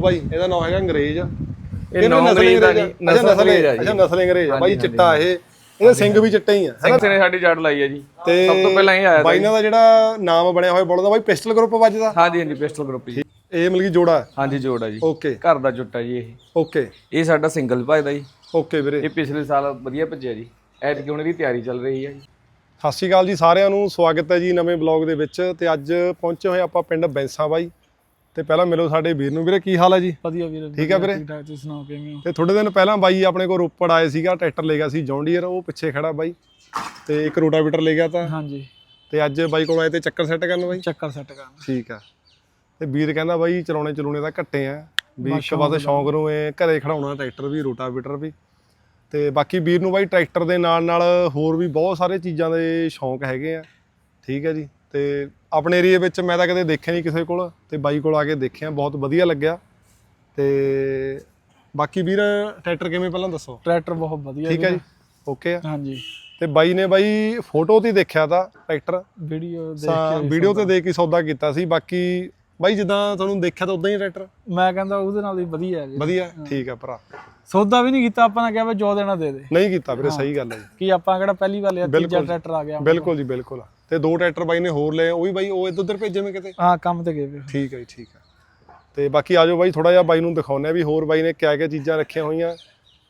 ਬਾਈ ਇਹਦਾ ਨਾਮ ਹੈਗਾ ਅੰਗਰੇਜ਼। ਇਹ ਨੌ ਅੰਗਰੇਜ਼ ਦਾ ਨਹੀਂ, ਨਸਲ ਅੰਗਰੇਜ਼ ਆ ਜੀ। ਅੱਛਾ ਨਸਲ ਅੰਗਰੇਜ਼ ਆ। ਬਾਈ ਚਿੱਟਾ ਇਹ। ਇਹਦੇ ਸਿੰਘ ਵੀ ਚਿੱਟੇ ਹੀ ਆ ਸਿੰਘ ਨੇ ਸਾਡੀ ਜੜ ਲਾਈ ਹੈ ਜੀ। ਤੇ ਸਭ ਤੋਂ ਪਹਿਲਾਂ ਇਹ ਆਇਆ ਬਾਈ ਇਹਨਾਂ ਦਾ ਜਿਹੜਾ ਨਾਮ ਬਣਿਆ ਹੋਇਆ ਬੋਲਦਾ ਬਾਈ ਪਿਸਟਲ ਗਰੁੱਪ ਵੱਜਦਾ। ਹਾਂਜੀ ਹਾਂਜੀ ਪਿਸਟਲ ਗਰੁੱਪ ਜੀ। ਇਹ ਮਤਲਬ ਕਿ ਜੋੜਾ ਹਾਂਜੀ ਜੋੜ ਆ ਜੀ। ਓਕੇ। ਘਰ ਦਾ ਜੁੱਟਾ ਜੀ ਇਹ। ਓਕੇ। ਇਹ ਸਾਡਾ ਸਿੰਗਲ ਭਜਦਾ ਜੀ। ਓਕੇ ਵੀਰੇ। ਇਹ ਪਿਛਲੇ ਸਾਲ ਵਧੀਆ ਭੱਜਿਆ ਜੀ। ਐਤਕੀ ਹੁਣ ਇਹਦੀ ਤਿਆਰੀ ਚੱਲ ਰਹੀ ਹੈ ਜੀ। ਸਤਿ ਸ਼੍ਰੀ ਅਕਾਲ ਜੀ ਸਾਰਿਆਂ ਨੂੰ। ਸਵਾਗਤ ਹੈ ਜੀ ਨਵੇਂ ਬਲੌਗ ਦੇ ਵਿੱਚ। ਤੇ ਅੱਜ ਪਹੁੰਚੇ ਹੋਏ ਆਪਾਂ ਪਿੰਡ ਬੈਂਸਾ ਬਾਈ। ਤੇ ਪਹਿਲਾਂ ਮਿਲੋ ਸਾਡੇ ਵੀਰ ਨੂੰ। ਵੀਰੇ ਕੀ ਹਾਲ ਹੈ ਜੀ? ਵਧੀਆ ਵੀਰੇ ਠੀਕ ਹੈ ਵੀਰੇ? ਠੀਕ ਠਾਕ ਤੁਸੀਂ ਸੁਣਾਓ ਕਿਵੇਂ ਹੋ? ਤੇ ਥੋੜੇ ਦਿਨ ਪਹਿਲਾਂ ਬਾਈ ਆਪਣੇ ਕੋਲ ਰੋਪੜ ਆਏ ਸੀਗਾ ਟਰੈਕਟਰ ਲੈ ਗਿਆ ਸੀ ਜੌਨ ਡੀਅਰ ਉਹ ਪਿੱਛੇ ਖੜਾ ਬਾਈ। ਤੇ ਇੱਕ ਰੋਟਾਵੀਟਰ ਲੈ ਗਿਆ ਤਾਂ। ਹਾਂਜੀ। ਤੇ ਅੱਜ ਬਾਈ ਕੋਲ ਆਏ ਤੇ ਚੱਕਰ ਸੈੱਟ ਕਰਨ ਬਾਈ? ਚੱਕਰ ਸੈੱਟ ਕਰਨ। ਠੀਕ ਆ। ਤੇ ਵੀਰ ਕਹਿੰਦਾ ਬਾਈ ਚਲਾਉਣੇ ਚਲੂਣੇ ਤਾਂ ਘੱਟੇ ਆ। ਵੀ ਇੱਕ ਵਾਰ ਸ਼ੌਂਕ ਨੂੰ ਇਹ ਘਰੇ ਖੜਾਉਣਾ ਟਰੈਕਟਰ ਵੀ ਰੋਟਾਵੀਟਰ ਵੀ। ਤੇ ਬਾਕੀ ਵੀਰ ਨੂੰ ਬਾਈ ਟਰੈਕਟਰ ਦੇ ਨਾਲ ਨਾਲ ਹੋਰ ਵੀ ਬਹੁਤ ਸਾਰੇ ਚੀਜ਼ਾਂ ਦੇ ਸ਼ੌਂਕ ਹੈਗੇ ਆ। ਠੀਕ ਹੈ ਜੀ। ਤੇ ਆਪਣੇ ਏਰੀਏ ਵਿੱਚ ਮੈਂ ਤਾਂ ਕਦੇ ਦੇਖਿਆ ਨਹੀਂ ਕਿਸੇ ਕੋਲ ਤੇ ਬਾਈ ਕੋਲ ਆ ਕੇ ਦੇਖਿਆ ਬਹੁਤ ਵਧੀਆ ਲੱਗਿਆ। ਤੇ ਬਾਕੀ ਵੀਰ ਟਰੈਕਟਰ ਕਿਵੇਂ ਪਹਿਲਾਂ ਦੱਸੋ? ਟਰੈਕਟਰ ਬਹੁਤ ਵਧੀਆ ਠੀਕ ਹੈ। ਜੀ? ਓਕੇ ਆ। ਹਾਂਜੀ। ਤੇ ਬਾਈ ਨੇ ਬਾਈ ਫੋਟੋ ਤੇ ਹੀ ਦੇਖਿਆ ਤਾਂ ਟਰੈਕਟਰ। ਵੀਡੀਓ ਦੇਖ ਕੇ ਵੀਡੀਓ ਤੇ ਦੇਖ ਕੇ ਸੌਦਾ ਕੀਤਾ ਸੀ। ਬਾਕੀ ਬਾਈ ਜਿੱਦਾਂ ਤੁਹਾਨੂੰ ਦੇਖਿਆ ਤਾਂ ਉਦਾਂ ਹੀ ਟਰੈਕਟਰ। ਮੈਂ ਕਹਿੰਦਾ ਉਹਦੇ ਨਾਲ ਵੀ ਵਧੀਆ ਹੈ ਜੀ। ਵਧੀਆ? ਠੀਕ ਆ ਭਰਾ। ਸੌਦਾ ਵੀ ਨਹੀਂ ਕੀਤਾ ਆਪਾਂ ਨੇ ਕਿਹਾ ਵੀ ਜੋ ਦੇਣਾ ਦੇ ਦੇ। ਨਹੀਂ ਕੀਤਾ ਵੀਰੇ ਸਹੀ ਗੱਲ ਹੈ ਜੀ। ਕੀ ਆਪਾਂ ਕਿਹੜਾ ਪਹਿਲੀ ਵਾਰ ਲਿਆ ਤੀਜਾ ਟਰੈਕਟਰ ਆ ਗਿਆ। ਬਿਲਕੁਲ ਜੀ ਬਿਲਕੁਲ। ਤੇ ਦੋ ਟਰੈਕਟਰ ਬਾਈ ਨੇ ਹੋਰ ਲਏ ਉਹ ਵੀ ਬਾਈ ਉਹ ਇੱਧਰ ਉੱਧਰ ਭੇਜੇ ਮੈਂ ਕਿਤੇ? ਹਾਂ ਕੰਮ ਤੇ ਗਏ ਵੇ ਠੀਕ ਹੈ ਜੀ ਠੀਕ ਹੈ ਤੇ ਬਾਕੀ ਆਜੋ ਬਾਈ ਥੋੜਾ ਜਿਹਾ ਬਾਈ ਨੂੰ ਦਿਖਾਉਂਦੇ ਆ ਵੀ ਹੋਰ ਬਾਈ ਨੇ ਕਿਆ ਕਿਆ ਚੀਜ਼ਾਂ ਰੱਖੀਆਂ ਹੋਈਆਂ।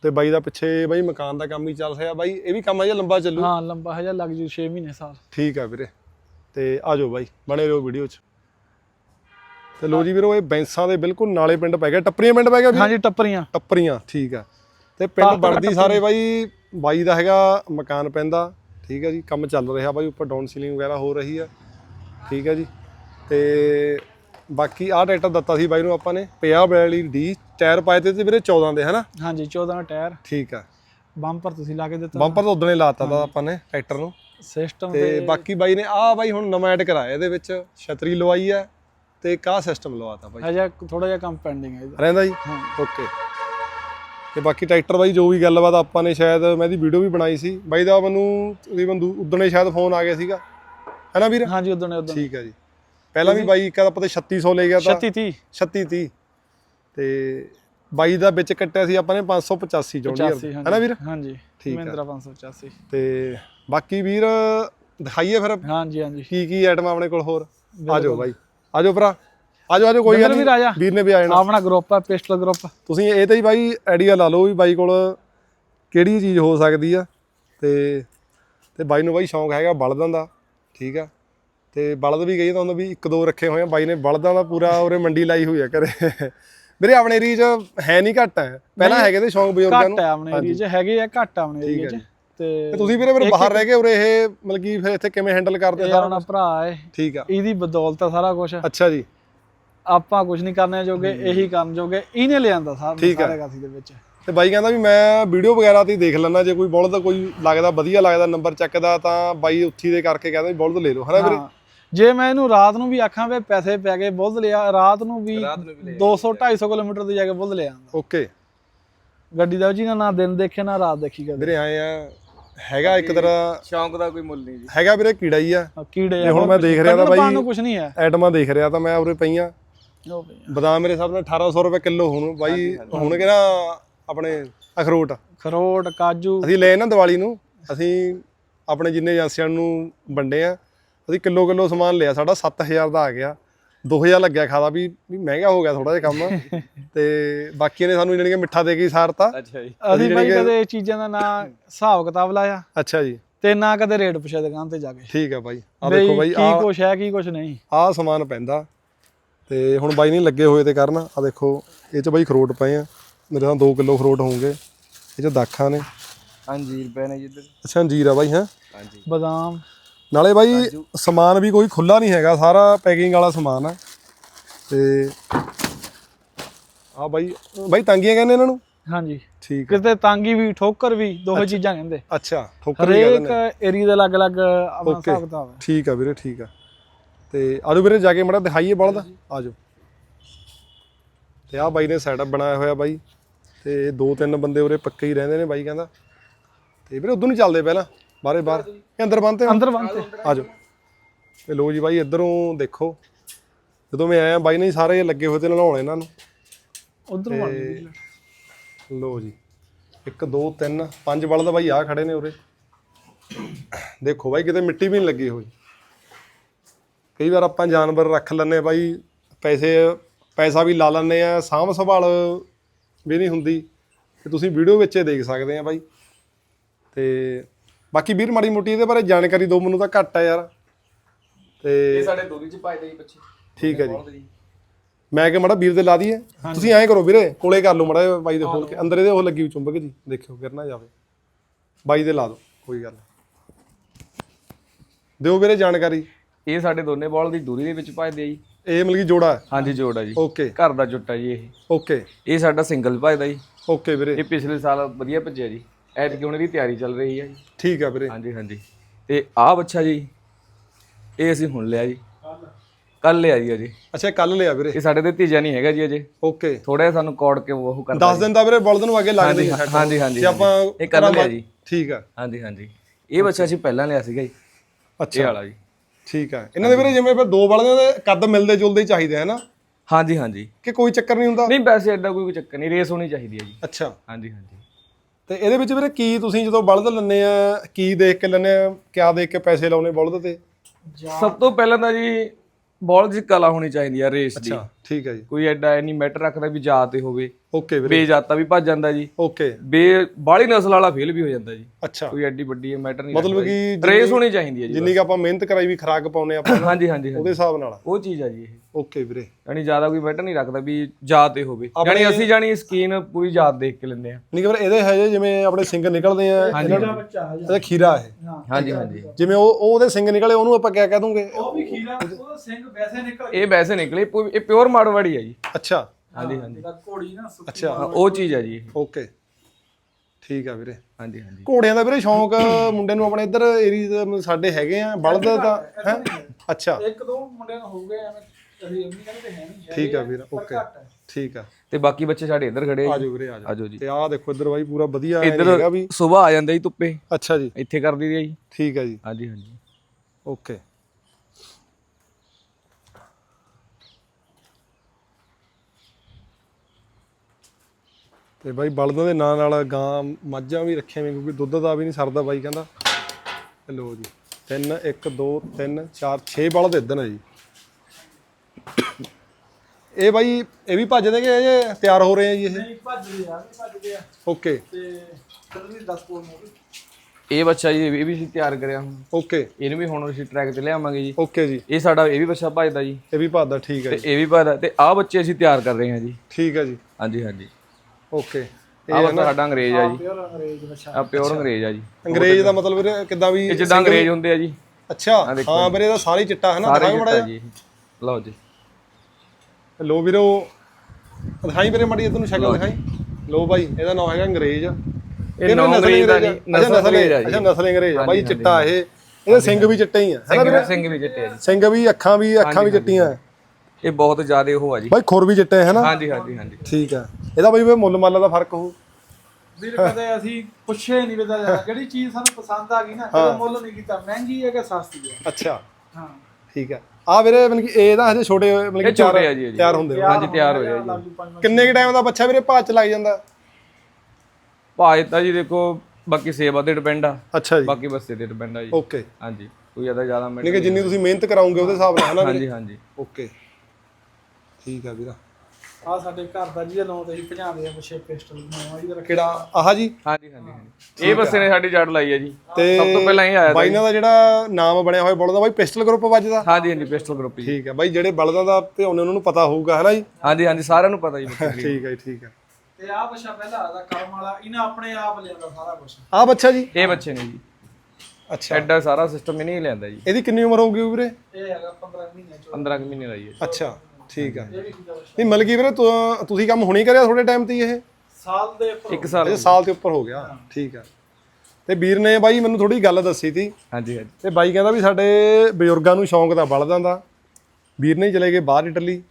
ਤੇ ਬਾਈ ਦਾ ਪਿੱਛੇ ਬਾਈ ਮਕਾਨ ਦਾ ਕੰਮ ਵੀ ਚੱਲ ਰਿਹਾ। ਬਾਈ ਇਹ ਵੀ ਕੰਮ ਅਜੇ ਲੰਬਾ ਚੱਲੂ? ਹਾਂ ਲੰਬਾ ਹਜਾ ਲੱਗ ਜੂ 6 ਮਹੀਨੇ ਸਾਲ। ਠੀਕ ਆ ਵੀਰੇ। ਤੇ ਆਜੋ ਬਾਈ ਬਣੇ ਰਹੋ ਵੀਡੀਓ 'ਚ। ਤੇ ਲੋ ਜੀ ਵੀਰੋ ਇਹ ਬੈਂਸਾਂ ਦੇ ਬਿਲਕੁਲ ਨਾਲੇ ਪਿੰਡ ਪੈ ਗਿਆ ਟੱਪਰੀਆਂ ਪਿੰਡ ਪੈ ਗਿਆ ਹਾਂਜੀ ਟੱਪਰੀਆਂ। ਟੱਪਰੀਆਂ ਠੀਕ ਆ। ਤੇ ਪਿੰਡ ਵੜਦੀ ਸਾਰੇ ਬਾਈ ਬਾਈ ਦਾ ਹੈਗਾ ਮਕਾਨ ਪੈਂਦਾ। ਠੀਕ ਹੈ ਜੀ ਕੰਮ ਚੱਲ ਰਿਹਾ ਬਾਈ ਉੱਪਰ ਡਾਊਨ ਸੀਲਿੰਗ ਵਗੈਰਾ ਹੋ ਰਹੀ ਆ। ਠੀਕ ਹੈ ਜੀ ਤੇ ਬਾਕੀ ਆਹ ਟਰੈਕਟਰ ਦਿੱਤਾ ਸੀ ਬਾਈ ਨੂੰ ਆਪਾਂ ਨੇ 50 42 ਡੀ ਟਾਇਰ ਪਾਏ ਤੇ ਤੇ ਵੀਰੇ 14 ਦੇ ਹਨਾ? ਹਾਂਜੀ 14 ਟਾਇਰ। ਠੀਕ ਆ। ਬੰਪਰ ਤੁਸੀਂ ਲਾ ਕੇ ਦਿੱਤਾ। ਬੰਪਰ ਤਾਂ ਉਦੋਂ ਹੀ ਲਾਤਾ ਦਾ ਆਪਾਂ ਨੇ ਟਰੈਕਟਰ ਨੂੰ। ਸਿਸਟਮ ਤੇ ਬਾਕੀ ਬਾਈ ਨੇ ਆਹ ਬਾਈ ਹੁਣ ਨਵਾਂ ਐਡ ਕਰਾਇਆ ਇਹਦੇ ਵਿੱਚ ਛਤਰੀ ਲਵਾਈ ਆ ਤੇ ਕਾ ਸਿਸਟਮ ਲਵਾਤਾ ਬਾਈ। ਹਜਾ ਥੋੜਾ ਜਿਹਾ ਕੰਮ ਪੈਂਡਿੰਗ ਹੈ ਰਹਿੰਦਾ ਜੀ? ਹਾਂ। ਓਕੇ ਤੇ ਬਾਕੀ ਟਰੈਕਟਰ ਬਾਈ ਜੋ ਵੀ ਗੱਲਬਾਤ ਆਪਾਂ ਨੇ ਸ਼ਾਇਦ ਮੈਂ ਇਹਦੀ ਵੀਡੀਓ ਵੀ ਬਣਾਈ ਸੀ। ਬਾਈ ਦਾ ਮੈਨੂੰ ਤਕਰੀਬਨ ਉਦਣੇ ਸ਼ਾਇਦ ਫੋਨ ਆ ਗਿਆ ਸੀਗਾ। ਹੈਨਾ ਵੀਰ? ਹਾਂਜੀ ਉਦੋਂ ਉਦੋਂ ਠੀਕ ਹੈ ਜੀ। ਪਹਿਲਾਂ ਵੀ ਬਾਈ ਇੱਕ ਦਾ ਪਤਾ 3600 ਲੈ ਗਿਆ ਤਾਂ 36 30 36 30 ਤੇ ਬਾਈ ਦਾ ਵਿੱਚ ਕੱਟਿਆ ਸੀ ਆਪਾਂ ਨੇ 585 ਜੌਂਡੀਅਰ 85 ਹੈਨਾ ਵੀਰ? ਹਾਂਜੀ। ਠੀਕ ਆ। ਮਹਿੰਦਰਾ 585 ਤੇ ਬਾਕੀ ਵੀਰ ਦਿਖਾਈਏ ਫਿਰ। ਹਾਂਜੀ ਹਾਂਜੀ। ਕੀ ਕੀ ਆਈਟਮ ਆਪਣੇ ਕੋਲ ਹੋਰ? ਆਜੋ ਬਾਈ। ਆਜੋ ਭਰਾ। ਆਜੋ ਆਜੋ ਕੋਈ ਗੱਲ ਨਹੀਂ। ਆ। ਵੀਰ ਨੇ ਵੀ ਆ ਜਾਣਾ। ਆਪਣਾ ਗਰੁੱਪ ਹੈ ਪਿਸਟਲ ਗਰੁੱਪ ਤੁਸੀਂ ਇਹ ਤਾਂ ਹੀ ਬਾਈ ਆਈਡੀਆ ਲਾ ਲਓ ਵੀ ਬਾਈ ਕੋਲ ਕਿਹੜੀ ਚੀਜ਼ ਹੋ ਸਕਦੀ ਆ। ਤੇ ਤੇ ਬਾਈ ਨੂੰ ਬਾਈ ਸ਼ੌਂਕ ਹੈਗਾ ਬਲਦਾਂ ਦਾ ਠੀਕ ਆ। ਤੇ ਬਲਦ ਵੀ ਗਈ ਤਾਂ ਉਹਨਾਂ ਵੀ ਇੱਕ ਦੋ ਰੱਖੇ ਹੋਏ ਆ। ਬਾਈ ਨੇ ਬਲਦਾਂ ਦਾ ਪੂਰਾ ਉਰੇ ਮੰਡੀ ਲਾਈ ਹੋਈ ਆ ਘਰੇ। ਵੀਰੇ ਆਪਣੇ ਏਰੀਏ 'ਚ ਹੈ ਨਹੀਂ ਘੱਟ। ਹੈ ਪਹਿਲਾਂ ਹੈਗੇ ਤੇ ਸ਼ੌਂਕ ਬਜ਼ੁਰਗਾਂ ਨੂੰ। ਘੱਟ ਹੈ ਆਪਣੇ ਏਰੀਆ 'ਚ ਹੈਗੇ ਆ ਘੱਟ ਆ ਆਪਣੇ ਏਰੀਆ 'ਚ। ਤੇ ਤੁਸੀਂ ਵੀਰੇ ਫਿਰ ਬਾਹਰ ਰਹਿ ਕੇ ਉਰੇ ਇਹ ਮਤਲਬ ਕਿ ਫਿਰ ਇੱਥੇ ਕਿਵੇਂ ਹੈਂਡਲ ਕਰਦੇ ਸਾਰਾ ਭਰਾ ਹੈ। ਠੀਕ ਆ। ਇਹਦੀ ਬਦੌਲਤ ਆ ਸਾਰਾ ਕੁਝ ਅੱਛਾ ਜੀ। ਆਪਾਂ ਕੁਝ ਨਹੀਂ ਕਰਨੇ ਜੋਗੇ ਇਹੀ ਕਰਨ ਜੋਗੇ। ਇਹਨੇ ਲਿਆਂਦਾ ਸਾਰਾ ਠੀਕ। ਸਾਰੇ ਕਾਸੀ ਦੇ ਵਿੱਚ। ਤੇ ਬਾਈ ਕਹਿੰਦਾ ਵੀ ਮੈਂ ਵੀਡੀਓ ਵਗੈਰਾ ਤੇ ਹੀ ਦੇਖ ਲੈਣਾ ਜੇ ਕੋਈ ਬੁਲਦ ਕੋਈ ਲੱਗਦਾ ਵਧੀਆ ਲੱਗਦਾ ਨੰਬਰ ਚੱਕਦਾ ਤਾਂ ਬਾਈ ਉੱਥੀ ਦੇ ਕਰਕੇ ਕਹਿੰਦਾ ਵੀ ਬੁਲਦ ਲੈ ਲਓ ਹਨਾ ਵੀਰੇ? ਹਾਂ। ਜੇ ਮੈਂ ਇਹਨੂੰ ਰਾਤ ਨੂੰ ਵੀ ਆਖਾਂ ਵੀ ਪੈਸੇ ਪੈ ਗਏ ਬੁੱਧ ਲਿਆ ਰਾਤ ਨੂੰ ਵੀ 200 250 ਕਿਲੋਮੀਟਰ ਤੇ ਜਾ ਕੇ ਬੁੱਧ ਲਿਆ ਓਕੇ। ਗੱਡੀ ਦਾ ਜੀ ਨਾ ਦਿਨ ਦੇਖੇ ਨਾ ਰਾਤ ਦੇਖੀ ਕਦੇ। ਵੀਰੇ ਆਏ ਆ ਹੈਗਾ ਇੱਕ ਤਰ੍ਹਾਂ ਸ਼ੌਂਕ ਦਾ ਕੋਈ ਮੁੱਲ ਨਹੀਂ ਜੀ। ਹੈਗਾ ਵੀਰੇ ਕੀੜਾ ਹੀ ਆ। ਕੀੜੇ ਤੇ ਹੁਣ ਮੈਂ ਦੇਖ ਰਿਹਾ ਤਾਂ ਬਾਈ ਨੂੰ ਕੁਝ ਨਹੀਂ ਹੈ। ਐਟਮਾਂ ਦੇਖ ਰਿਹਾ ਤਾਂ ਮੈਂ ਉਰੇ ਪਈਆਂ। ਆ। ਬਦਾਮ ਮੇਰੇ ਹਿਸਾਬ ਨਾਲ 1800 ਰੁਪਏ ਕਿਲੋ ਹੋਣ। ਬਾਈ ਹੋਣਗੇ ਨਾ ਆਪਣੇ ਅਖਰੋਟ। ਖਰੋਟ ਕਾਜੂ। ਅਸੀਂ ਲਏ ਨਾ ਦੀਵਾਲੀ ਨੂੰ। ਅਸੀਂ ਆਪਣੇ ਜਿੰਨੇ ਏਜੰਸੀਆਂ ਨੂੰ ਵੰਡੇ ਆ ਅਸੀਂ ਕਿਲੋ ਕਿਲੋ ਸਮਾਨ ਲਿਆ। ਸਾਡਾ 7000 ਦਾ ਆ ਗਿਆ। 2000 ਲੱਗਿਆ ਖਾਦਾ ਵੀ ਵੀ ਮਹਿੰਗਾ ਹੋ ਗਿਆ ਥੋੜਾ ਜਿਹਾ ਕੰਮ। ਤੇ ਬਾਕੀ ਨੇ ਸਾਨੂੰ ਕਿ ਮਿੱਠਾ ਦੇ ਕੇ ਸਾਰਤਾ। ਅੱਛਾ ਜੀ। ਅਸੀਂ ਬਾਈ ਕਦੇ ਇਹ ਚੀਜ਼ਾਂ ਦਾ ਨਾ ਹਿਸਾਬ ਕਿਤਾਬ ਲਾਇਆ। ਅੱਛਾ ਜੀ। ਤੇ ਨਾ ਕਦੇ ਰੇਟ ਪੁੱਛਿਆ ਦੁਕਾਨ ਤੇ ਜਾ ਕੇ। ਠੀਕ ਆ ਬਾਈ। ਆ ਦੇਖੋ ਬਾਈ ਕੀ ਆ ਕੁਛ ਹੈ ਕੀ ਕੁਛ ਨਹੀਂ। ਆਹ ਸਮਾਨ ਪੈਂਦਾ। ਤੇ ਹੁਣ ਬਾਈ ਨਹੀਂ ਲੱਗੇ ਹੋਏ ਤੇ ਕਰਨ। ਆ ਦੇਖੋ ਇਹ ਚ ਬਾਈ ਖਰੋਟ ਪਏ ਆ। ਮੇਰੇ ਨਾਲ 2 ਕਿਲੋ ਖਰੋਟ ਹੋਣਗੇ। ਇਹ ਚ ਦਾਖਾਂ ਨੇ। ਹਾਂਜੀ ਰੁਪਏ ਨੇ ਜਿੱਧਰ ਅੱਛਾ ਜੀਰ ਆ ਬਾਈ ਹੈ? ਹਾਂਜੀ। ਬਦਾਮ। ਨਾਲੇ ਬਾਈ ਸਮਾਨ ਵੀ ਕੋਈ ਖੁੱਲਾ ਨਹੀਂ ਹੈਗਾ। ਸਾਰਾ ਪੈਕਿੰਗ ਵਾਲਾ ਸਮਾਨ ਆ। ਤੇ ਆ ਬਾਈ ਬਾਈ ਤੰਗੀਆਂ ਕਹਿੰਦੇ ਇਹਨਾਂ ਨੂੰ? ਹਾਂਜੀ। ਠੀਕ ਕਿਤੇ ਤਾਂਗੀ ਵੀ ਠੋਕਰ ਵੀ ਦੋਹੇ ਚੀਜ਼ਾਂ ਕਹਿੰਦੇ। ਅੱਛਾ ਠੋਕਰ ਵੀ ਕਹਿੰਦੇ ਹਰੇਕ ਏਰੀਆ ਦਾ ਅਲੱਗ-ਅਲੱਗ ਆਪਣਾ. ਹਿਸਾਬ ਕਿਤਾਬ ਹੈ। ਠੀਕ ਆ ਵੀਰੇ ਠੀਕ ਆ। ਤੇ ਆਜੋ ਵੀਰੇ ਜਾ ਕੇ ਮੜਾ ਦਿਖਾਈਏ ਬਲਦ ਆਜੋ। ਤੇ ਆ ਬਾਈ ਨੇ ਸੈਟਅਪ ਬਣਾਇਆ ਹੋਇਆ ਬਾਈ। ਤੇ ਦੋ ਤਿੰਨ ਬੰਦੇ ਉਰੇ ਪੱਕੇ ਹੀ ਰਹਿੰਦੇ ਨੇ ਬਾਈ ਕਹਿੰਦਾ। ਤੇ ਵੀਰੇ ਉਧਰ ਨੂੰ ਚੱਲਦੇ ਪਹਿਲਾਂ। ਬਾਹਰੇ ਬਾਹਰ। ਇਹ ਅੰਦਰ ਬੰਨਤੇ? ਅੰਦਰ ਬੰਦ ਤੇ। ਆਜੋ। ਤੇ ਲੋ ਜੀ ਬਾਈ ਇਧਰੋਂ ਦੇਖੋ। ਜਦੋਂ ਮੈਂ ਆਇਆ ਬਾਈ ਨੇ ਸਾਰੇ ਲੱਗੇ ਹੋਏ ਤੇ ਨਲਾਉਣ ਇਹਨਾਂ ਨੂੰ। ਉਧਰ ਗਈ ਲੋ ਜੀ। 1 2 3 ਪੰਜ ਬਲਦ ਬਾਈ ਆ ਖੜੇ ਨੇ ਉਰੇ। ਦੇਖੋ ਬਾਈ ਕਿਤੇ ਮਿੱਟੀ ਵੀ ਨਹੀਂ ਲੱਗੀ ਹੋਈ। ਕਈ ਵਾਰ ਆਪਾਂ ਜਾਨਵਰ ਰੱਖ ਲੈਂਦੇ ਬਾਈ ਪੈਸੇ ਪੈਸਾ ਵੀ ਲਾ ਲੈਂਦੇ ਆ ਸਾਂਭ ਸੰਭਾਲ ਵੀ ਨਹੀਂ ਹੁੰਦੀ। ਤੇ ਤੁਸੀਂ ਵੀਡੀਓ ਵਿੱਚ ਇਹ ਦੇਖ ਸਕਦੇ ਆ ਬਾਈ। ਤੇ ਬਾਕੀ ਵੀਰ ਮਾੜੀ ਮੋਟੀ ਇਹਦੇ ਬਾਰੇ ਜਾਣਕਾਰੀ ਦਿਓ ਮੈਨੂੰ ਤਾਂ ਘੱਟ ਆ ਯਾਰ। ਤੇ ਇਹ ਸਾਡੇ ਦੂਰੀ ਚ ਪਾਏ ਦੇ ਜੀ ਬੱਚੇ ਠੀਕ ਹੈ ਜੀ। ਮੈਂ ਕਿ ਮੜਾ ਵੀਰ ਦੇ ਲਾ ਦਈਏ। ਤੁਸੀਂ ਐਂ ਕਰੋ ਵੀਰੇ ਕੋਲੇ ਕਰ ਲਓ ਮੜਾ ਬਾਈ ਦੇ ਖੋਲ ਕੇ ਅੰਦਰ ਇਹਦੇ ਉਹ ਲੱਗੀ ਹੋਈ ਚੁੰਬਕ ਜੀ। ਦੇਖਿਓ ਗਿਰ ਨਾ ਜਾਵੇ। ਬਾਈ ਦੇ ਲਾ ਦਿਓ ਕੋਈ ਗੱਲ ਨਹੀਂ। ਦਿਓ ਵੀਰੇ ਜਾਣਕਾਰੀ। ਇਹ ਸਾਡੇ ਦੋਨੇ ਬਾਲ ਦੀ ਦੂਰੀ ਦੇ ਵਿੱਚ ਪਾਏ ਦੇ ਜੀ। ਇਹ ਮਤਲਬ ਕਿ ਜੋੜਾ ਹੈ? ਹਾਂਜੀ ਜੋੜਾ ਜੀ। ਓਕੇ ਘਰ ਦਾ ਜੁੱਟਾ ਜੀ ਇਹ। ਓਕੇ ਇਹ ਸਾਡਾ ਸਿੰਗਲ ਪਾਏ ਦਾ ਜੀ। ਓਕੇ ਵੀਰੇ। ਇਹ ਪਿਛਲੇ ਸਾਲ ਵਧੀਆ ਭੱਜਿਆ ਜੀ। ਐਤਕੀ ਉਹਨਾਂ ਦੀ ਤਿਆਰੀ ਚੱਲ ਰਹੀ ਹੈ ਜੀ। ਠੀਕ ਆ ਵੀਰੇ। ਹਾਂਜੀ ਹਾਂਜੀ। ਤੇ ਆਹ ਬੱਚਾ ਜੀ ਇਹ ਅਸੀਂ ਹੁਣ ਲਿਆ ਜੀ। ਕੱਲ ਲਿਆ ਜੀ ਅਜੇ। ਅੱਛਾ ਕੱਲ ਲਿਆ ਵੀਰੇ। ਇਹ ਸਾਡੇ ਤੇ ਤੀਜਾ ਨਹੀਂ ਹੈਗਾ ਜੀ ਅਜੇ। ਓਕੇ ਥੋੜਾ ਜਿਹਾ ਸਾਨੂੰ ਕੋਡ ਕੇ ਉਹ ਕਰਦਾ 10 ਦਿਨ ਦਾ ਵੀਰੇ ਬਲਦ ਨੂੰ ਅੱਗੇ ਲੱਗਦੇ ਹਾਂਜੀ ਹਾਂਜੀ ਜੇ ਆਪਾਂ ਇਹ ਕੱਲ ਲਿਆ ਜੀ। ਠੀਕ ਆ। ਹਾਂਜੀ ਹਾਂਜੀ। ਇਹ ਬੱਚਾ ਅਸੀਂ ਪਹਿਲਾਂ ਲਿਆ ਸੀਗਾ ਜੀ। ਇਹ ਅੱਛਾ ਵਾਲਾ ਜੀ। ਠੀਕ ਆ। ਇਹਨਾਂ ਦੇ ਵੀਰੇ ਜਿਵੇਂ ਫਿਰ ਦੋ ਬਲਦਾਂ ਦੇ ਕੱਦ ਮਿਲਦੇ ਜੁਲਦੇ ਹੀ ਚਾਹੀਦੇ ਹੈ ਨਾ ਹਾਂਜੀ ਹਾਂਜੀ। ਕਿ ਕੋਈ ਚੱਕਰ ਨਹੀਂ ਹੁੰਦਾ? ਨਹੀਂ ਵੈਸੇ ਐਡਾ ਕੋਈ ਚੱਕਰ ਨਹੀਂ ਰੇਸ ਹੋਣੀ ਚਾਹੀਦੀ ਹੈ ਜੀ। ਅੱਛਾ। ਹਾਂਜੀ ਹਾਂਜੀ। ਤੇ ਇਹਦੇ ਵਿੱਚ ਵੀਰੇ ਕੀ ਤੁਸੀਂ ਜਦੋਂ ਬਲਦ ਲੈਂਦੇ ਆ ਕੀ ਦੇਖ ਕੇ ਲੈਂਦੇ ਆ ਕਿਆ ਦੇਖ ਕੇ ਪੈਸੇ ਲਾਉਨੇ ਬਲਦ ਤੇ? ਸਭ ਤੋਂ ਪਹਿਲਾਂ ਤਾਂ ਜੀ ਬਾਲ ਦੀ ਕਲਾ ਹੋਣੀ ਚਾਹੀਦੀ ਹੈ ਰੇਸ ਦੀ। ਅੱਛਾ। ਠੀਕ ਹੈ ਜੀ। ਕੋਈ ਐਡਾ ਨਹੀਂ ਮੈਟਰ ਰੱਖਦਾ ਵੀ ਜਾਤ ਤੇ ਹੋਵੇ। ਓਕੇ ਵੀਰੇ। ਬੇਜਾਤਾ ਵੀ ਭੱਜ ਜਾਂਦਾ ਜੀ। ਓਕੇ ਬੇ ਬਾਲੀ ਨਸਲ ਵਾਲਾ ਫੇਲ ਵੀ ਹੋ ਜਾਂਦਾ ਜੀ। ਅੱਛਾ। ਕੋਈ ਐਡੀ ਵੱਡੀ ਮੈਟਰ ਨਹੀਂ ਮਤਲਬ ਕਿ ਰੇਸ ਹੋਣੀ ਚਾਹੀਦੀ ਹੈ ਜੀ ਜਿੰਨੀ ਕਿ ਆਪਾਂ ਮਿਹਨਤ ਕਰਾਈ ਵੀ ਖਰਾਕ ਪਾਉਨੇ ਆਪਾਂ ਹਾਂਜੀ ਹਾਂਜੀ ਹਾਂਜੀ। ਉਹਦੇ ਹਿਸਾਬ ਨਾਲ। ਉਹ ਚੀਜ਼ ਆ ਜੀ ਇਹ। ਓਕੇ ਵੀਰੇ। ਯਾਨੀ ਜ਼ਿਆਦਾ ਕੋਈ ਮੈਟਰ ਨਹੀਂ ਰੱਖਦਾ ਵੀ ਜਾਤ ਤੇ ਹੋਵੇ। ਯਾਨੀ ਅਸੀਂ ਜਾਨੀ ਸਕੀਨ ਪੂਰੀ ਜਾਤ ਦੇਖ ਕੇ ਲੈਂਦੇ ਆ ਨਹੀਂ ਕਿ ਵੀਰੇ ਇਹਦੇ ਹੈ ਜੇ ਜਿਵੇਂ ਆਪਣੇ ਸਿੰਗ ਨਿਕਲਦੇ ਆ ਇਹਨਾਂ ਬੱਚਾ ਹੈ ਇਹਦਾ ਖੀਰਾ ਇਹ। ਹਾਂਜੀ ਹਾਂਜੀ। ਜਿਵੇਂ ਉਹ ਉਹ ਉਹਦੇ ਸਿੰਗ ਨਿਕਲੇ ਉਹਨੂੰ ਆਪਾਂ ਕਿਆ ਕਹਿ ਦੂੰਗੇ? ਉਹ ਵੀ ਖੀਰਾ ਉਹਦਾ ਸਿੰਘ ਵੈਸੇ ਨਿਕਲ ਇਹ ਵੈਸੇ ਨਿਕਲੇ ਇਹ ਪਿਓਰ ਮਾਰਵਾੜੀ ਹੈ ਜੀ। ਅੱਛਾ। ਹਾਂਜੀ ਹਾਂਜੀ। ਘੋੜੀ ਨਾ ਸੁੱਕੀ ਅੱਛਾ ਹਾਂ, ਉਹ ਚੀਜ਼ ਹੈ ਜੀ। ਇਹ। ਓਕੇ। ਠੀਕ ਆ ਵੀਰੇ। ਹਾਂਜੀ ਹਾਂਜੀ। ਘੋੜਿਆਂ ਦਾ ਵੀਰੇ ਸ਼ੌਂਕ ਮੁੰਡੇ ਨੂੰ ਆਪਣੇ ਇੱਧਰ ਏਰੀਆ ਸਾਡੇ ਹੈਗੇ ਆ ਬਲਦ ਦਾ ਹੈ? ਅੱਛਾ। ਇੱਕ ਦੋ ਮੁੰਡਿਆਂ ਨੂੰ ਹੋ ਗਏ ਐਵੇਂ ਅਸੀਂ ਇਹ ਨਹੀਂ ਕਹਿੰਦੇ ਤੇ ਹੈ ਨਹੀਂ ਠੀਕ ਆ ਵੀਰ ਓਕੇ। ਠੀਕ ਆ। ਤੇ ਬਾਕੀ ਬੱਚੇ ਸਾਡੇ ਇੱਧਰ ਖੜੇ ਆ ਜੀ। ਆਜੋ ਵੀਰੇ ਆਜੋ। ਆਜੋ ਜੀ। ਤੇ ਆਹ ਦੇਖੋ ਇੱਧਰ ਬਾਈ ਪੂਰਾ ਵਧੀਆ ਇੱਧਰ ਹੈਗਾ ਵੀ। ਸਵੇਰ ਆ ਜਾਂਦਾ ਜੀ ਧੁੱਪੇ। ਅੱਛਾ ਜੀ। ਇੱਥੇ ਕਰ ਦਈਦੀ ਆ ਜੀ ਠੀਕ ਆ ਜੀ। ਹਾਂਜੀ ਹਾਂਜੀ। ਓਕੇ। ਤੇ ਬਾਈ ਬਲਦਾਂ ਦੇ ਨਾਂ ਨਾਲ ਗਾਂ ਮੱਝਾਂ ਵੀ ਰੱਖੀਆਂ ਵੀ ਕਿਉਂਕਿ ਦੁੱਧ ਦਾ ਵੀ ਨਹੀਂ ਸਰਦਾ ਬਾਈ ਕਹਿੰਦਾ। ਤੇ ਲੋ ਜੀ 3 1 2 3 4 6 ਬਲਦ ਇੱਧਰ ਨੇ ਜੀ। ਇਹ ਬਾਈ ਇਹ ਵੀ ਭੱਜਦੇ ਕਿ ਇਹ ਤਿਆਰ ਹੋ ਰਹੇ ਆ ਜੀ ਇਹ? ਨਹੀਂ ਭੱਜਦੇ ਆ ਨਹੀਂ ਭੱਜਦੇ ਆ। ਓਕੇ। ਤੇ ਵੀ 10 ਕੋਲ ਮੋੜੀ ਇਹ ਬੱਚਾ ਜੀ ਇਹ ਵੀ ਅਸੀਂ ਤਿਆਰ ਕਰਿਆ ਹੁਣ। ਓਕੇ। ਇਹਨੂੰ ਵੀ ਹੁਣ ਅਸੀਂ ਟਰੈਕ ਤੇ ਲਿਆਵਾਂਗੇ ਜੀ। ਓਕੇ ਜੀ। ਇਹ ਸਾਡਾ ਇਹ ਵੀ ਬੱਚਾ ਭਜਦਾ ਜੀ। ਇਹ ਵੀ ਭੱਜਦਾ ਠੀਕ ਹੈ ਤੇ ਇਹ ਵੀ ਭਜਦਾ। ਤੇ ਆਹ ਬੱਚੇ ਅਸੀਂ ਤਿਆਰ ਕਰ ਰਹੇ ਹਾਂ ਜੀ। ਠੀਕ ਹੈ ਜੀ। ਹਾਂਜੀ ਹਾਂਜੀ। ਓਕੇ ਆਹ ਬੱਚਾ ਸਾਡਾ ਅੰਗਰੇਜ਼ ਆ ਜੀ। ਪਿਓਰ ਅੰਗਰੇਜ਼ ਬੱਚਾ ਆ ਪਿਓਰ ਅੰਗਰੇਜ਼ ਆ ਜੀ। ਅੰਗਰੇਜ਼ ਦਾ ਮਤਲਬ ਵੀਰੇ ਕਿੱਦਾਂ ਵੀ ਇਹ ਜਿੱਦਾਂ ਅੰਗਰੇਜ਼ ਹੁੰਦੇ ਆ ਜੀ। ਅੱਛਾ। ਹਾਂ ਵੀਰੇ ਇਹਦਾ ਸਾਰੀ ਚਿੱਟਾ ਹੈ ਨਾ ਦਿਖਾਓ ਮੜਾ ਜੀ। ਲਓ ਜੀ। ਲੋ ਵੀਰੋ ਦਿਖਾਈ ਵੀਰੇ ਮੜੀ ਤੈਨੂੰ ਸ਼ਕਲ ਦਿਖਾਈ। ਲੋ ਬਾਈ ਇਹਦਾ ਨਾਮ ਹੈਗਾ ਅੰਗਰੇਜ਼। ਇਹ ਨਾਮ ਅੰਗਰੇਜ਼ ਦਾ ਨਹੀਂ ਨਸਲ ਅੰਗਰੇਜ਼ ਆ ਜੀ। ਅੱਛਾ ਨਸਲ ਅੰਗਰੇਜ਼ ਆ। ਬਾਈ ਚਿੱਟਾ ਇਹ। ਇਹਦੇ ਸਿੰਘ ਵੀ ਚਿੱਟੇ ਹੀ ਆ। ਸਿੰਘ ਵੀ ਚਿੱਟੇ ਆ ਜੀ। ਸਿੰਘ ਵੀ ਅੱਖਾਂ ਵੀ ਅੱਖਾਂ ਵੀ ਚਿੱਟੀਆਂ ਇਹ ਬਹੁਤ ਜ਼ਿਆਦਾ ਉਹ ਆ ਜੀ। ਬਾਈ ਖੁਰ ਵੀ ਚਿੱਟੇ ਹੈ ਨਾ? ਹਾਂਜੀ ਹਾਂਜੀ ਹਾਂਜੀ। ਠੀਕ ਆ। ਇਹਦਾ ਬਾਈ ਵੀ ਮੁੱਲ ਮੱਲ ਦਾ ਫ਼ਰਕ ਹੋ ਵੀਰ ਕਦੇ ਅਸੀਂ ਪੁੱਛੇ ਨਹੀਂ ਵਿਦਾ ਜਿਹੜੀ ਚੀਜ਼ ਸਾਨੂੰ ਪਸੰਦ ਆ ਗਈ ਨਾ ਇਹਦਾ ਮੁੱਲ ਨਹੀਂ ਕੀਤਾ ਮਹਿੰਗੀ ਹੈ ਕਿ ਸਸਤੀ ਹੈ? ਅੱਛਾ। ਹਾਂ। ਠੀਕ ਆ। ਆ ਵੀਰੇ ਮਤਲਬ ਕਿ ਇਹ ਤਾਂ ਹਜੇ ਛੋਟੇ ਮਤਲਬ ਕਿ ਇਹ ਛੋਟੇ ਤਿਆਰ- ਆ ਜੀ ਇਹ ਜੀ। ਤਿਆਰ ਹੁੰਦੇ ਆ। ਹਾਂਜੀ ਤਿਆਰ ਹੋ ਗਿਆ ਜੀ। ਕਿੰਨੇ ਕ ਟਾਈਮ ਦਾ ਬੱਚਾ ਵੀਰੇ ਭਾਅ ਚ ਲੱਗ ਜਾਂਦਾ? ਭਾਅ ਤਾਂ ਜੀ ਦੇਖੋ ਬਾਕੀ ਸੇਵਾ ਤੇ ਡਿਪੈਂਡ ਆ। ਅੱਛਾ ਜੀ। ਬਾਕੀ ਬੱਸੇ ਤੇ ਡਿਪੈਂਡ ਆ ਜੀ। ਓਕੇ ਹਾਂਜੀ ਕੋਈ ਜ਼ਿਆਦਾ ਜ਼ਿਆਦਾ ਨਹੀਂ ਮੈਟਰ ਕਿ ਜਿੰਨੀ ਤੁਸੀਂ ਮਿਹਨਤ ਕਰਾਉਂਗੇ ਉਹਦੇ ਹਿਸਾਬ ਨਾਲ ਹੈ ਨਾ ਵੀਰੇ? ਹਾਂਜੀ। ਹਾਂਜੀ ਓਕੇ ਠੀਕ ਆ ਵੀਰਾ। ਆ ਸਾਡੇ ਘਰ ਦਾ ਜੀ ਲਾਉਂ ਤੇ ਅਸੀਂ ਭਜਾਉਂਦੇ ਆ ਪਿਛੇ ਪਿਸਟਲ ਬਣਾਉਆ ਇਹਦਾ ਕਿਹੜਾ? ਆਹ ਜੀ। ਹਾਂਜੀ ਹਾਂਜੀ ਹਾਂਜੀ। ਇਹ ਬੱਸੇ ਨੇ ਸਾਡੀ ਜੜ ਲਾਈ ਹੈ ਜੀ। ਤੇ ਸਭ ਤੋਂ ਪਹਿਲਾਂ ਇਹ ਆਇਆ ਬਾਈ ਇਹਨਾਂ ਦਾ ਜਿਹੜਾ ਨਾਮ ਬਣਿਆ ਹੋਇਆ ਬਲਦ ਦਾ ਬਾਈ ਪਿਸਟਲ ਗਰੁੱਪ ਵੱਜਦਾ। ਹਾਂਜੀ ਹਾਂਜੀ ਪਿਸਟਲ ਗਰੁੱਪ ਜੀ ਠੀਕ ਹੈ ਬਾਈ ਜਿਹੜੇ ਬਲਦਾਂ ਦਾ ਭਿਉਣੇ ਉਹਨਾਂ ਨੂੰ ਪਤਾ ਹੋਊਗਾ ਹੈ ਨਾ ਜੀ? ਹਾਂਜੀ ਹਾਂਜੀ ਸਾਰਿਆਂ ਨੂੰ ਪਤਾ ਜੀ। ਬੱਚੇ ਦੀ। ਠੀਕ ਹੈ ਜੀ, ਠੀਕ ਹੈ ਤੇ ਆ ਬੱਚਾ ਪਹਿਲਾਂ ਆਦਾ ਕਰਮ ਵਾਲਾ ਇਹਨਾਂ ਆਪਣੇ ਆਪ ਲਿਆਂਦਾ ਸਾਰਾ ਕੁਝ ਆਹ ਬੱਚਾ ਜੀ? ਇਹ ਬੱਚੇ ਨੇ ਜੀ। ਅੱਛਾ। ਐਡਾ ਸਾਰਾ ਸਿਸਟਮ ਇਹਨੇ ਹੀ ਲਿਆਂਦਾ ਜੀ। ਇਹਦੀ ਕਿੰਨੀ ਉਮਰ ਹੋਊਗੀ ਵੀਰੇ? ਇਹ ਹੈਗਾ 15 ਮਹੀਨੇ ਚ। 15 ਕੁ ਮਹੀਨੇ ਦਾ ਜੀ ਇਹ। ਅੱਛਾ। ਠੀਕ ਆ। ਨਹੀਂ ਮਤਲਬ ਕਿ ਵੀਰੇ ਤੁ- ਤੁਸੀਂ ਕੰਮ ਹੁਣੀ ਕਰਿਆ ਥੋੜੇ ਟਾਈਮ ਤੇ ਹੀ ਇਹ? ਸਾਲ ਦੇ ਉੱਪਰ ਇੱਕ ਸਾਲ ਅਜੇ ਸਾਲ ਤੇ ਉੱਪਰ ਹੋ ਗਿਆ। ਠੀਕ ਆ। ਤੇ ਵੀਰ ਨੇ ਬਾਈ ਮੈਨੂੰ ਥੋੜੀ ਗੱਲ ਦੱਸੀ ਸੀ ਹਾਂਜੀ ਹਾਂਜੀ। ਤੇ ਬਾਈ ਕਹਿੰਦਾ ਵੀ ਸਾਡੇ ਬਜ਼ੁਰਗਾਂ ਨੂੰ ਸ਼ੌਂਕ ਦਾ ਬਲਦਾਂ ਦਾ ਵੀਰ ਨੇ ਚਲੇ ਗਏ ਬਾਹਰ ਇਟਲੀ।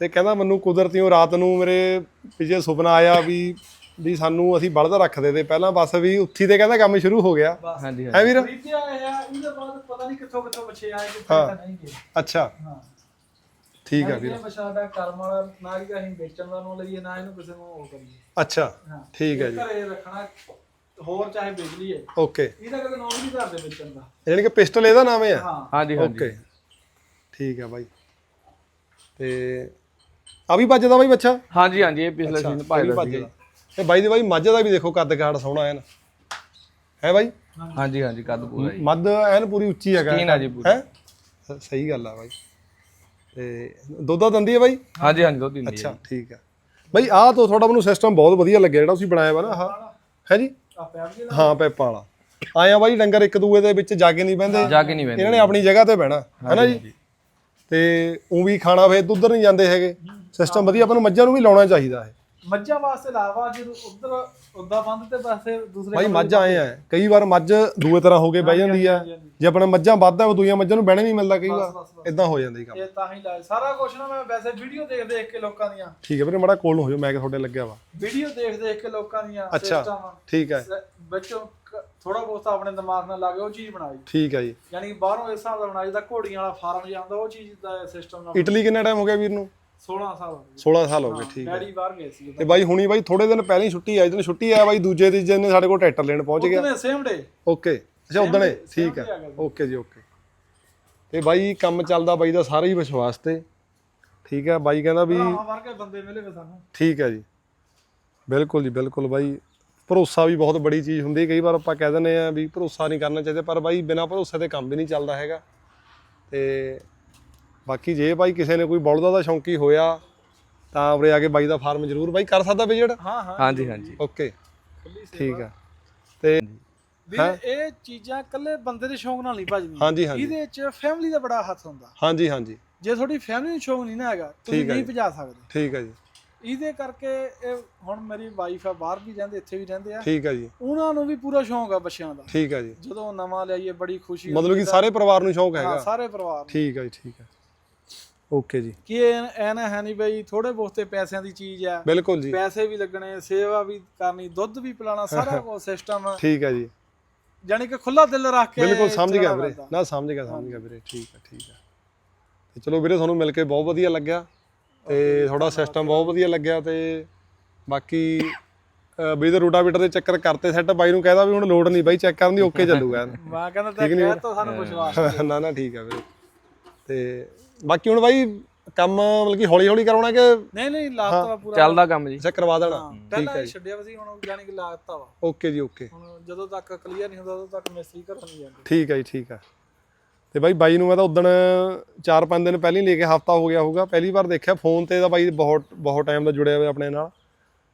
ਤੇ ਕਹਿੰਦਾ ਮੈਨੂੰ ਕੁਦਰਤੀਓ ਰਾਤ ਨੂੰ ਮੇਰੇ ਪਿਛੇ ਸੁਪਨਾ ਆਇਆ ਵੀ ਵੀ ਸਾਨੂੰ ਅਸੀਂ ਬਲਦ ਰੱਖਦੇ ਤੇ ਪਹਿਲਾਂ ਬਸ ਵੀ ਉੱਥੀ ਤੇ ਕਹਿੰਦਾ ਕੰਮ ਸ਼ੁਰੂ ਹੋ ਗਿਆ। ਹਾਂਜੀ ਹੈ ਵੀਰ? ਖਰੀਦਿਆ ਆਇਆ ਇਹਦੇ ਬਾਅਦ ਪਤਾ ਨਹੀਂ ਕਿੱਥੋਂ ਕਿੱਥੋਂ ਬੱਚੇ ਆਏ ਕਿੱਥੇ ਤਾਂ ਨਹੀਂ ਗਏ। ਅੱਛਾ। ਹਾਂ। ਠੀਕ ਆ ਵੀਰ। ਸਾਡਾ ਕਰਮ ਵਾਲਾ ਨਾ ਕਿ ਅਸੀਂ ਵੇਚਣ ਦਾ ਨੂੰ ਲਈਏ ਨਾ ਇਹਨੂੰ ਕਿਸੇ ਨੂੰ ਉਹ ਕਰੀਏ। ਅੱਛਾ ਹਾਂ। ਠੀਕ ਹੈ ਜੀ। ਘਰੇ ਰੱਖਣਾ ਹੋਰ ਚਾਹੇ ਵੇਚ ਲਈਏ। ਓਕੇ। ਇਹਦਾ ਕਦੇ ਨਾਮ ਨਹੀਂ ਕਰਦੇ ਵੇਚਣ ਦਾ। ਯਾਨੀ ਕਿ ਪਿਸਟਲ ਇਹਦਾ ਨਾਮ ਹੈ? ਹਾਂ। ਹਾਂਜੀ ਹਾਂਜੀ। ਓਕੇ। ਠੀਕ ਹੈ ਬਾਈ। ਤੇ ਆ ਵੀ ਵੱਜਦਾ ਬਾਈ ਬੱਚਾ? ਹਾਂਜੀ ਹਾਂਜੀ ਇਹ ਪਿਛਲੇ ਸੀਜ਼ਨ ਭਾਈ ਦਾ ਵੱਜਦਾ ਸੀਗਾ। ਤੇ ਬਾਈ ਦੇ ਬਾਈ ਮੱਝ ਦਾ ਵੀ ਦੇਖੋ ਕੱਦ ਕਾਠ ਸੋਹਣਾ ਹੈ ਨਾ। ਹੈ ਬਾਈ? ਹਾਂਜੀ ਹਾਂਜੀ ਕੱਦ ਪੂਰਾ ਜੀ ਮੱਝ ਐਨ ਪੂਰੀ ਉੱਚੀ ਹੈਗਾ। ਹੈ? ਸਹੀ ਗੱਲ ਆ ਬਾਈ। ਤੇ ਦੁੱਧਾ ਦੰਦੀ ਹੈ ਬਾਈ? ਹਾਂਜੀ ਹਾਂਜੀ ਦੋ ਤਿੰਨ ਦੀ ਅੱਛਾ ਠੀਕ ਹੈ ਬਾਈ ਆਹ ਤੋਂ ਤੁਹਾਡਾ ਮੈਨੂੰ ਸਿਸਟਮ ਬਹੁਤ ਵਧੀਆ ਲੱਗਿਆ ਜਿਹੜਾ ਤੁਸੀਂ ਬਣਾਇਆ ਵਾ ਨਾ ਆਹ। ਹੈ ਜੀ? ਆ ਹਾਂ ਪੈਪਾਂ ਵਾਲਾ। ਆਇਆ ਬਾਈ ਡੰਗਰ ਇੱਕ ਦੂਏ ਦੇ ਵਿੱਚ ਜਾ ਕੇ ਨਹੀਂ ਬਹਿੰਦੇ। ਜਾ ਕੇ ਨਹੀਂ ਬੈਂਦੇ ਇਹਨਾਂ ਨੇ ਆਪਣੀ ਜਗ੍ਹਾ ਤੇ ਬਹਿਣਾ ਹੈ ਨਾ ਜੀ? ਤੇ ਉਹ ਵੀ ਖਾਣਾ ਫੇਰ ਉਧਰ ਨਹੀਂ ਜਾਂਦੇ ਹੈਗੇ। ਸਿਸਟਮ ਵਧੀਆ ਆਪਾਂ ਨੂੰ ਮੱਝਾਂ ਨੂੰ ਵੀ ਲਾਉਣਾ ਚਾਹੀਦਾ ਹੈ। ਮੱਝਾਂ ਵਾਸਤੇ ਲਾਵਾ ਜਦੋਂ ਉਧਰ ਉਦਾਂ ਬੰਦ ਤੇ ਪਾਸੇ ਦੂਸਰੇ ਬਾਈ ਮੱਝ ਆਏ ਆ। ਕਈ ਵਾਰ ਮੱਝ ਦੂਏ ਤਰ੍ਹਾਂ ਹੋ ਕੇ ਬਹਿ ਜਾਂਦੀ ਆ। ਜੇ ਆਪਣਾ ਮੱਝਾਂ ਵੱਧਦਾ ਉਹ ਦੂਈਆਂ ਮੱਝਾਂ ਨੂੰ ਬਹਿਣੇ ਨਹੀਂ ਮਿਲਦਾ ਕਈ ਵਾਰ। ਇਦਾਂ ਹੋ ਜਾਂਦਾ ਹੀ ਕੰਮ। ਇਹ ਤਾਂ ਹੀ ਲਾਇਆ। ਸਾਰਾ ਕੁਝ ਨਾ ਮੈਂ ਵੈਸੇ ਵੀਡੀਓ ਦੇਖ ਦੇਖ ਕੇ ਲੋਕਾਂ ਦੀਆਂ। ਠੀਕ ਹੈ ਵੀਰੇ ਮਾੜਾ ਕੋਲ ਨੂੰ ਹੋ ਜਾਓ ਮੈਂ ਕਿ ਤੁਹਾਡੇ ਲੱਗਿਆ ਵਾ। ਵੀਡੀਓ ਦੇਖ ਦੇਖ ਕੇ ਲੋਕਾਂ ਦੀਆਂ ਅੱਛਾ। ਸਿਸਟਮ। ਠੀਕ ਹੈ ਵਿੱਚੋਂ ਥੋੜਾ ਬਹੁਤ ਆਪਣੇ ਦਿਮਾਗ ਨਾਲ ਲਾ ਕੇ ਉਹ ਚੀਜ਼ ਬਣਾਈ। ਠੀਕ ਹੈ ਜੀ। ਯਾਨੀ ਬਾਹਰੋਂ ਇਸ ਹਿਸਾਬ ਦਾ ਬਣਾਈ ਜਿੱਦਾਂ ਘੋੜੀਆਂ ਵਾਲਾ ਫਾਰਮ ਜਾਂਦਾ ਉਹ ਚੀਜ਼ ਦਾ ਸਿਸਟਮ ਨਾਲ ਇਟਲੀ ਕਿੰਨਾ ਟਾਈਮ ਹੋ ਗਿਆ ਵੀਰ ਨੂੰ? 16 ਸਾਲ ਹੋ ਗਏ। 16 ਸਾਲ ਹੋ ਗਏ ਠੀਕ ਹੈ। ਡੈਡੀ ਬਾਹਰ ਗਏ ਸੀ। ਤੇ ਬਾਈ ਹੁਣੀ ਬਾਈ ਥੋੜੇ ਦਿਨ ਪਹਿਲਾਂ ਹੀ ਛੁੱਟੀ ਆਈ ਦਿਨ ਛੁੱਟੀ ਆ ਬਾਈ ਦੂਜੇ ਤੀਜੇ ਦਿਨ ਸਾਡੇ ਕੋਲ ਟਰੈਕਟਰ ਲੈਣ ਪਹੁੰਚ ਗਿਆ। ਉਹਨੇ ਸੇਮ ਡੇ ਓਕੇ ਅੱਛਾ ਉਦਣੇ ਠੀਕ ਆ ਹੈ। ਓਕੇ ਜੀ ਓਕੇ। ਤੇ ਬਾਈ ਕੰਮ ਚੱਲਦਾ ਬਾਈ ਦਾ ਸਾਰਾ ਹੀ ਵਿਸ਼ਵਾਸ ਤੇ। ਠੀਕ ਹੈ ਬਾਈ ਕਹਿੰਦਾ ਵੀ ਭਰਾਵਾਂ ਵਰਗੇ ਬੰਦੇ ਮਿਲੇ ਵੇ ਸਾਨੂੰ। ਠੀਕ ਹੈ ਜੀ। ਬਿਲਕੁਲ ਜੀ ਬਿਲਕੁਲ ਬਾਈ। ਭਰੋਸਾ ਵੀ ਬਹੁਤ ਬੜੀ ਚੀਜ਼ ਹੁੰਦੀ ਹੈ। ਕਈ ਵਾਰ ਆਪਾਂ ਕਹਿ ਦਿੰਦੇ ਆ ਵੀ ਭਰੋਸਾ ਨਹੀਂ ਕਰਨਾ ਚਾਹੀਦਾ ਪਰ ਬਾਈ ਬਿਨਾਂ ਭਰੋਸੇ ਦੇ ਕੰਮ ਵੀ ਨਹੀਂ ਚੱਲਦਾ ਹੈਗਾ। ਤੇ ਬਾਕੀ ਜੇ ਬਾਈ ਕਿਸੇ ਨੇ ਕੋਈ ਬਲਦਾ ਦਾ ਸ਼ੌਂਕੀ ਹੋਇਆ ਤਾਂ ਉਰੇ ਆ ਕੇ ਬਾਈ ਦਾ ਫਾਰਮ ਜ਼ਰੂਰ ਬਾਈ ਕਰ ਸਕਦਾ ਵਿਜਿਟ? ਹਾਂ ਹਾਂ। ਹਾਂਜੀ ਹਾਂਜੀ। ਓਕੇ। ਠੀਕ ਆ। ਤੇ ਵੀ ਇਹ ਚੀਜ਼ਾਂ ਇਕੱਲੇ ਬੰਦੇ ਦੇ ਸ਼ੌਂਕ ਨਾਲ ਨਹੀਂ ਭਜਦੀਆਂ ਹਾਂਜੀ ਹਾਂਜੀ। ਇਹਦੇ ਵਿੱਚ ਫੈਮਿਲੀ ਦਾ ਬੜਾ ਹੱਥ ਹੁੰਦਾ। ਹਾਂਜੀ ਹਾਂਜੀ। ਜੇ ਤੁਹਾਡੀ ਫੈਮਿਲੀ ਨੂੰ ਸ਼ੌਂਕ ਨਹੀਂ ਨਾ ਹੈਗਾ ਤੁਸੀਂ ਠੀਕ ਹੈ ਨਹੀਂ ਜੀ। ਭਜਾ ਸਕਦੇ। ਠੀਕ ਹੈ ਜੀ। ਇਹਦੇ ਕਰਕੇ ਇਹ ਹੁਣ ਮੇਰੀ ਵਾਈਫ ਆ ਬਾਹਰ ਵੀ ਰਹਿੰਦੇ ਇੱਥੇ ਵੀ ਰਹਿੰਦੇ ਆ। ਠੀਕ ਹੈ ਜੀ। ਉਹਨਾਂ ਨੂੰ ਵੀ ਪੂਰਾ ਸ਼ੌਂਕ ਆ ਬੱਚਿਆਂ ਦਾ। ਠੀਕ ਹੈ ਜੀ। ਜਦੋਂ ਨਵਾਂ ਲਿਆਈਏ ਬੜੀ ਖੁਸ਼ੀ ਮਤਲਬ ਕਿ ਸਾਰੇ ਪਰਿਵਾਰ ਨੂੰ ਸ਼ੌਂਕ ਹਾਂ ਹੈਗਾ। ਸਾਰੇ ਪਰਿਵਾਰ ਨੂੰ। ਠੀਕ ਹੈ ਜੀ ਠੀਕ ਹੈ ਓਕੇ ਜੀ। ਕਿ ਇਹ ਐ ਨਾ ਹੈ ਨਹੀਂ ਬਈ ਥੋੜੇ ਬਹੁਤੇ ਪੈਸਿਆਂ ਦੀ ਚੀਜ਼ ਆ। ਬਿਲਕੁਲ ਜੀ। ਪੈਸੇ ਵੀ ਲੱਗਣੇ ਸੇਵਾ ਵੀ ਕਰਨੀ ਦੁੱਧ ਵੀ ਪਿਲਾਣਾ ਸਾਰਾ ਕੁਝ ਸਿਸਟਮ ਠੀਕ ਹੈ ਜੀ। ਜਾਨੀ ਕਿ ਖੁੱਲਾ ਦਿਲ ਰੱਖ ਕੇ ਬਿਲਕੁਲ ਸਮਝ ਗਿਆ ਵੀਰੇ। ਨਾ ਸਮਝ ਗਿਆ ਸਮਝ ਗਿਆ ਵੀਰੇ। ਠੀਕ ਹੈ ਠੀਕ ਹੈ। ਤੇ ਚਲੋ ਵੀਰੇ ਤੁਹਾਨੂੰ ਮਿਲ ਕੇ ਬਹੁਤ ਵਧੀਆ ਲੱਗਿਆ। ਤੇ ਤੁਹਾਡਾ ਸਿਸਟਮ ਬਹੁਤ ਵਧੀਆ ਲੱਗਿਆ ਤੇ ਬਾਕੀ ਵੀ ਤੇ ਰੋਟਾਵੀਟਰ ਦੇ ਚੱਕਰ ਕਰਤੇ ਸੈੱਟ ਬਾਈ ਨੂੰ ਕਹਿਦਾ ਵੀ ਹੁਣ ਲੋਡ ਨਹੀਂ ਬਾਈ ਚੈੱਕ ਕਰਨ ਦੀ ਓਕੇ ਚੱਲੂਗਾ। ਮੈਂ ਕਹਿੰਦਾ ਤਾਂ ਕਹਿ ਤਾ ਸਾਨੂੰ ਵਿਸ਼ਵਾਸ ਨਾ ਨਾ ਠੀਕ ਹੈ ਵੀਰੇ। ਤੇ ਬਾਕੀ ਹੁਣ ਬਾਈ ਕੰਮ ਮਤਲਬ ਕਿ ਹੌਲੀ ਹੌਲੀ ਕਰਾਉਣਾ ਕਿ ਨਹੀਂ ਨਹੀਂ ਲਾਤਾ ਪੂਰਾ। ਚੱਲਦਾ ਕੰਮ ਜੀ। ਅੱਛਾ ਕਰਵਾ ਦੇਣਾ। ਹਾਂ, ਪਹਿਲਾਂ ਹੀ ਛੱਡਿਆ ਵਾ ਸੀ ਹੁਣ ਜਾਨੀ ਕਿ ਲਾਤਾ ਵਾ। ਓਕੇ ਜੀ ਓਕੇ। ਹੁਣ ਜਦੋਂ ਤੱਕ ਕਲੀਅਰ ਨਹੀਂ ਹੁੰਦਾ ਉਦੋਂ ਤੱਕ ਮਿਸਤਰੀ ਘਰੋਂ ਨਹੀਂ ਜਾਂਦੇ। ਠੀਕ ਹੈ ਜੀ ਠੀਕ ਹੈ। ਤੇ ਬਾਈ ਬਾਈ ਨੂੰ ਮੈਂ ਤਾਂ ਉਦਣ 4-5 ਦਿਨ ਪਹਿਲਾਂ ਹੀ ਲੈ ਕੇ ਹਫਤਾ ਹੋ ਗਿਆ ਹੋਊਗਾ। ਪਹਿਲੀ ਵਾਰ ਦੇਖਿਆ ਫੋਨ ਤੇ ਤਾਂ ਬਾਈ ਬਹੁਤ ਬਹੁਤ ਟਾਈਮ ਦਾ ਜੁੜਿਆ ਹੋਇਆ ਆਪਣੇ ਨਾਲ।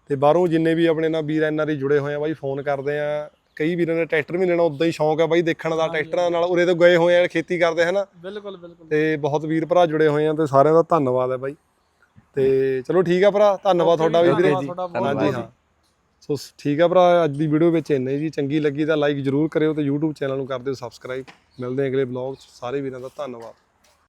ਤੇ ਬਾਹਰੋਂ ਜਿੰਨੇ ਵੀ ਆਪਣੇ ਨਾਲ ਵੀਰ ਐਨਆਰਈ ਜੁੜੇ ਹੋਏ ਆ ਬਾਈ ਫੋਨ ਕਰਦੇ ਆ। ਕਈ ਵੀਰਾਂ ਨੇ ਟਰੈਕਟਰ ਵੀ ਲੈਣਾ ਉਦਾਂ ਹੀ ਸ਼ੌਂਕ ਆ ਬਾਈ ਦੇਖਣ ਦਾ ਟਰੈਕਟਰਾਂ ਨਾਲ। ਉਰੇ ਤੋਂ ਗਏ ਹੋਏ ਆ ਖੇਤੀ ਕਰਦੇ ਹਨਾ? ਬਿਲਕੁਲ ਬਿਲਕੁਲ। ਤੇ ਬਹੁਤ ਵੀਰ ਭਰਾ ਜੁੜੇ ਹੋਏ ਆ ਤੇ ਸਾਰਿਆਂ ਦਾ ਧੰਨਵਾਦ ਹੈ ਬਾਈ। ਤੇ ਚਲੋ ਠੀਕ ਆ ਭਰਾ ਧੰਨਵਾਦ ਤੁਹਾਡਾ ਵੀ ਵੀਰੇ। ਹਾਂਜੀ ਹਾਂ। ਸੋ ਠੀਕ ਆ ਭਰਾ ਅੱਜ ਦੀ ਵੀਡੀਓ ਵਿੱਚ ਇੰਨਾ ਹੀ ਜੀ। ਚੰਗੀ ਲੱਗੀ ਤਾਂ ਲਾਈਕ ਜਰੂਰ ਕਰਿਓ ਤੇ YouTube ਚੈਨਲ ਨੂੰ ਕਰ ਦਿਓ ਸਬਸਕ੍ਰਾਈਬ ਮਿਲਦੇ ਹਾਂ ਅਗਲੇ ਬਲੌਗ ਸਾਰੇ ਵੀਰਾਂ ਦਾ ਧੰਨਵਾਦ।